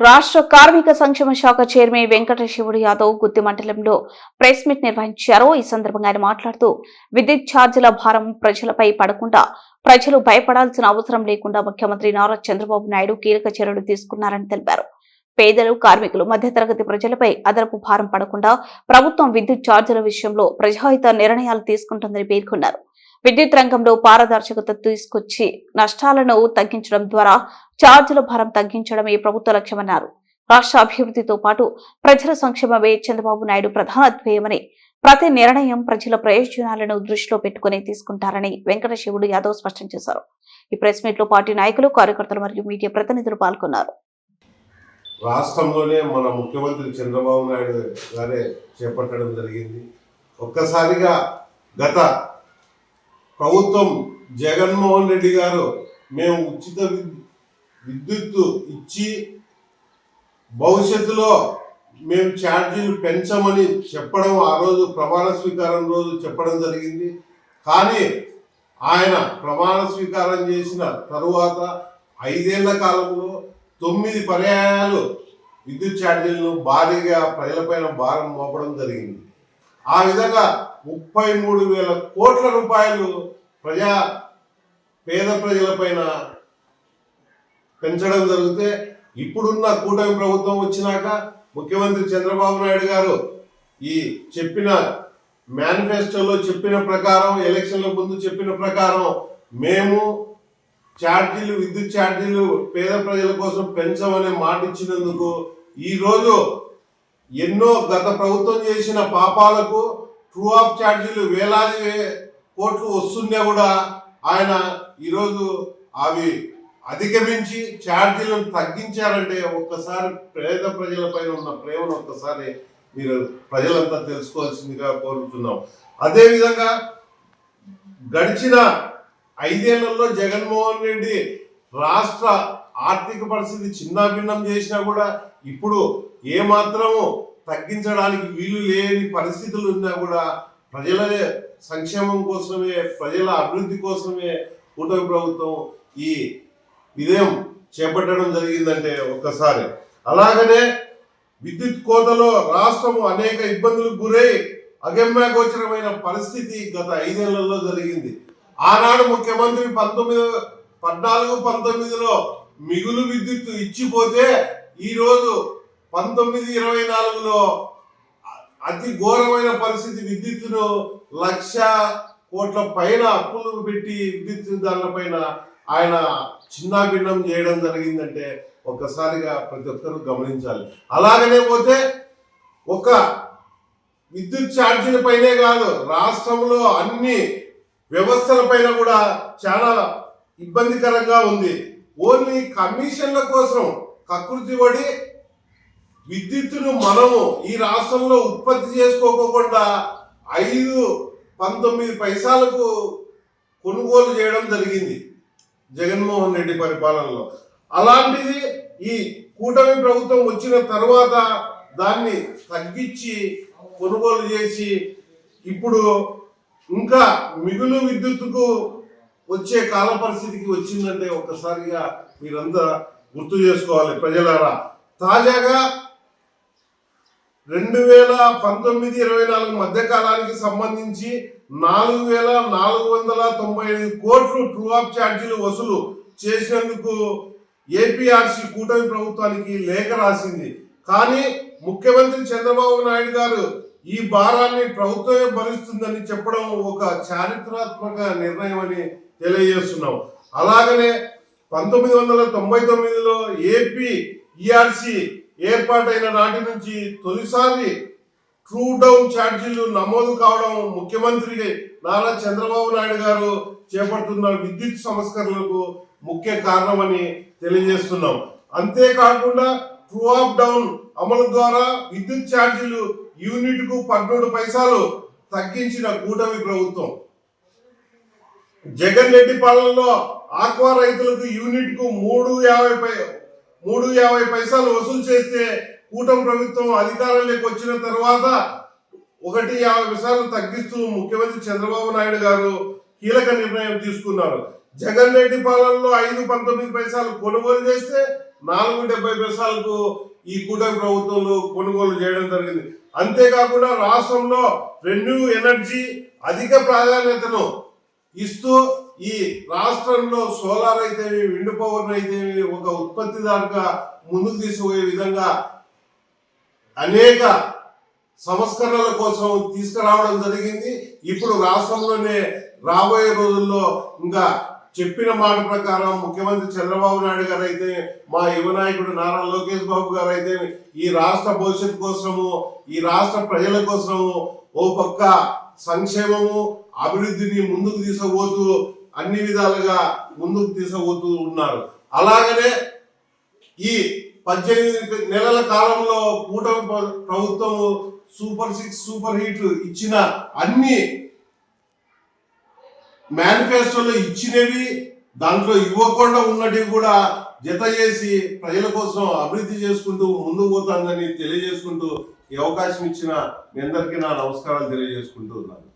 రాష్ట్ర కార్మిక సంక్షేమ శాఖ చైర్మన్ వెంకటశివుడు యాదవ్ గుత్తి మండలంలో ప్రెస్ మీట్ నిర్వహించారు. ఈ సందర్భంగా ఆయన మాట్లాడుతూ విద్యుత్ ఛార్జీల భారం ప్రజలపై పడకుండా ప్రజలు భయపడాల్సిన అవసరం లేకుండా ముఖ్యమంత్రి నారా చంద్రబాబు నాయుడు కీలక చర్యలు తీసుకున్నారని తెలిపారు. పేదలు కార్మికులు మధ్యతరగతి ప్రజలపై అదనపు భారం పడకుండా ప్రభుత్వం విద్యుత్ ఛార్జీల విషయంలో ప్రజాహిత నిర్ణయాలు తీసుకుంటుందని పేర్కొన్నారు. విద్యుత్ రంగంలో పారదర్శకత తీసుకొచ్చి నష్టాలను తగ్గించడం ద్వారా ఛార్జీల భారం తగ్గించడం ఈ ప్రభుత్వ లక్ష్యమన్నారు. రాష్ట్ర అభివృద్ధితో పాటు ప్రజల సంక్షేమమే చంద్రబాబు నాయుడు ప్రధాన ధ్యేయమని ప్రతి నిర్ణయం ప్రజల ప్రయోజనాలను దృష్టిలో పెట్టుకుని తీసుకుంటారని వెంకటశివుడు యాదవ్ స్పష్టం చేశారు. ఈ ప్రెస్ మీట్లో పార్టీ నాయకులు కార్యకర్తలు మరియు మీడియా ప్రతినిధులు పాల్గొన్నారు. రాష్ట్రంలోనే మన ముఖ్యమంత్రి చంద్రబాబు నాయుడు గారే చేపట్టడం జరిగింది. ఒక్కసారిగా గత ప్రభుత్వం జగన్మోహన్ రెడ్డి గారు మేము ఉచిత విద్- విద్యుత్తు ఇచ్చి భవిష్యత్తులో మేము ఛార్జీలు పెంచమని చెప్పడం ఆ రోజు ప్రమాణ స్వీకారం రోజు చెప్పడం జరిగింది. కానీ ఆయన ప్రమాణ స్వీకారం చేసిన తరువాత ఐదేళ్ళ కాలంలో తొమ్మిది పర్యాయాలు విద్యుత్ ఛార్జీలను భారీగా ప్రజలపైన భారం మోపడం జరిగింది. ఆ విధంగా ముప్పై మూడు వేల కోట్ల రూపాయలు ప్రజా పేద ప్రజలపైన పెంచడం జరిగితే ఇప్పుడున్న కూటమి ప్రభుత్వం వచ్చినాక ముఖ్యమంత్రి చంద్రబాబు నాయుడు గారు ఈ చెప్పిన మేనిఫెస్టోలో చెప్పిన ప్రకారం ఎలక్షన్ల ముందు చెప్పిన ప్రకారం మేము ఛార్జీలు విద్యుత్ ఛార్జీలు పేద ప్రజల కోసం పెంచమనే మాట ఇచ్చినందుకు ఈరోజు ఎన్నో గత ప్రభుత్వం చేసిన పాపాలకు ట్రూ ఆఫ్ ఛార్జీలు వేలాది కోట్లు వస్తున్నా కూడా ఆయన ఈరోజు అవి అధిగమించి ఛార్జీలను తగ్గించారంటే ఒక్కసారి పేద ప్రజలపైన ఉన్న ప్రేమను ఒక్కసారి మీరు ప్రజలంతా తెలుసుకోవాల్సిందిగా కోరుతున్నాం. అదేవిధంగా గడిచిన ఐదేళ్ళలో జగన్మోహన్ రెడ్డి రాష్ట్ర ఆర్థిక పరిస్థితి చిన్నాభిన్నం చేసినా కూడా ఇప్పుడు ఏమాత్రము తగ్గించడానికి వీలు లేని పరిస్థితులు ఉన్నా కూడా ప్రజల సంక్షేమం కోసమే ప్రజల అభివృద్ధి కోసమే కూటమి ప్రభుత్వం ఈ విధయం చేపట్టడం జరిగిందంటే ఒక్కసారి. అలాగనే విద్యుత్ కోతలో రాష్ట్రము అనేక ఇబ్బందులకు గురై అగమ్యగోచరమైన పరిస్థితి గత ఐదేళ్ళలో జరిగింది. ఆనాడు ముఖ్యమంత్రి పంతొమ్మిది పద్నాలుగు పంతొమ్మిదిలో మిగులు విద్యుత్ ఇచ్చిపోతే ఈరోజు పంతొమ్మిది ఇరవై నాలుగులో అతి ఘోరమైన పరిస్థితి విద్యుత్తును లక్ష కోట్ల పైన అప్పులు పెట్టి విద్యుత్ దానిపైన ఆయన చిన్నాభిన్నం చేయడం జరిగిందంటే ఒక్కసారిగా ప్రతి ఒక్కరూ గమనించాలి. అలాగనే పోతే ఒక విద్యుత్ ఛార్జీల పైనే కాదు రాష్ట్రంలో అన్ని వ్యవస్థల పైన కూడా చాలా ఇబ్బందికరంగా ఉంది. ఓన్లీ కమిషన్ల కోసం కకృతి పడి విద్యుత్తును మనము ఈ రాష్ట్రంలో ఉత్పత్తి చేసుకోకుండా ఐదు పంతొమ్మిది పైసలకు కొనుగోలు చేయడం జరిగింది జగన్మోహన్ రెడ్డి పరిపాలనలో. అలాంటిది ఈ కూటమి ప్రభుత్వం వచ్చిన తర్వాత దాన్ని తగ్గించి కొనుగోలు చేసి ఇప్పుడు ఇంకా మిగులు విద్యుత్తుకు వచ్చే కాల పరిస్థితికి వచ్చిందంటే ఒక్కసారిగా మీరంతా గుర్తు చేసుకోవాలి ప్రజలారా. తాజాగా రెండు వేల పంతొమ్మిది ఇరవై నాలుగు మధ్య కాలానికి సంబంధించి నాలుగు వేల నాలుగు వందల తొంభై ఐదు కోట్లు ట్రూ ఆఫ్ ఛార్జీలు వసూలు చేసినందుకు ఏపీఆర్సీ కూటమి ప్రభుత్వానికి లేఖ రాసింది. కానీ ముఖ్యమంత్రి చంద్రబాబు నాయుడు గారు ఈ భారాన్ని ప్రభుత్వమే భరిస్తుందని చెప్పడం ఒక చారిత్రాత్మక నిర్ణయం అని తెలియజేస్తున్నాం. అలాగనే పంతొమ్మిది వందల తొంభై తొమ్మిదిలో ఏపీ ఈఆర్సీ ఏర్పాటైన నాటి నుంచి తొలిసారి ట్రూ డౌన్ ఛార్జీలు నమోదు కావడం ముఖ్యమంత్రి నారా చంద్రబాబు నాయుడు గారు చేపడుతున్న విద్యుత్ సంస్కరణలకు ముఖ్య కారణమని తెలియజేస్తున్నాం. అంతేకాకుండా ట్రూ ఆఫ్ డౌన్ అమలు ద్వారా విద్యుత్ ఛార్జీలు యూనిట్కు పన్నెండు పైసలు తగ్గించిన కూటమి ప్రభుత్వం. జగన్ రెడ్డి పాలనలో ఆక్వా రైతులకు యూనిట్కు మూడు యాభై పై మూడు యాభై పైసలు వసూలు చేస్తే కూటమి ప్రభుత్వం అధికారంలోకి వచ్చిన తర్వాత ఒకటి యాభై పైసలు తగ్గిస్తూ ముఖ్యమంత్రి చంద్రబాబు నాయుడు గారు కీలక నిర్ణయం తీసుకున్నారు. జగన్ రెడ్డి పాలనలో ఐదు పంతొమ్మిది పైసలు కొనుగోలు చేస్తే నాలుగు డెబ్బై పైసలకు ఈ కూటమి ప్రభుత్వంలో కొనుగోలు చేయడం జరిగింది. అంతేకాకుండా రాష్ట్రంలో రెన్యూ ఎనర్జీ అధిక ప్రాధాన్యతను ఇస్తూ ఈ రాష్ట్రంలో సోలార్ అయితే విండ్ పవర్ అయితే ఒక ఉత్పత్తిదారుగా ముందుకు తీసుకుపోయే విధంగా అనేక సంస్కరణల కోసం తీసుకురావడం జరిగింది. ఇప్పుడు రాష్ట్రంలోనే రాబోయే రోజుల్లో ఇంకా చెప్పిన మాట ప్రకారం ముఖ్యమంత్రి చంద్రబాబు నాయుడు గారు అయితే మా యువ నాయకుడు నారా లోకేష్ బాబు గారు అయితే ఈ రాష్ట్ర భవిష్యత్తు కోసము ఈ రాష్ట్ర ప్రజల కోసము ఓ పక్క సంక్షేమము అభివృద్ధిని ముందుకు తీసుకుపోతూ అన్ని విధాలుగా ముందుకు తీసుకుపోతూ ఉన్నారు. అలాగనే ఈ పద్దెనిమిది నెలల కాలంలో కూటమి ప్రభుత్వము సూపర్ సిక్స్ సూపర్ హిట్ ఇచ్చిన అన్ని మేనిఫెస్టోలో ఇచ్చినవి దాంట్లో ఇవ్వకుండా ఉన్నటివి కూడా జత చేసి ప్రజల కోసం అభివృద్ధి చేసుకుంటూ ముందుకు పోతుందని తెలియజేసుకుంటూ ఈ అవకాశం ఇచ్చిన మీ అందరికీ నా నమస్కారాలు తెలియజేసుకుంటూ ఉన్నాను.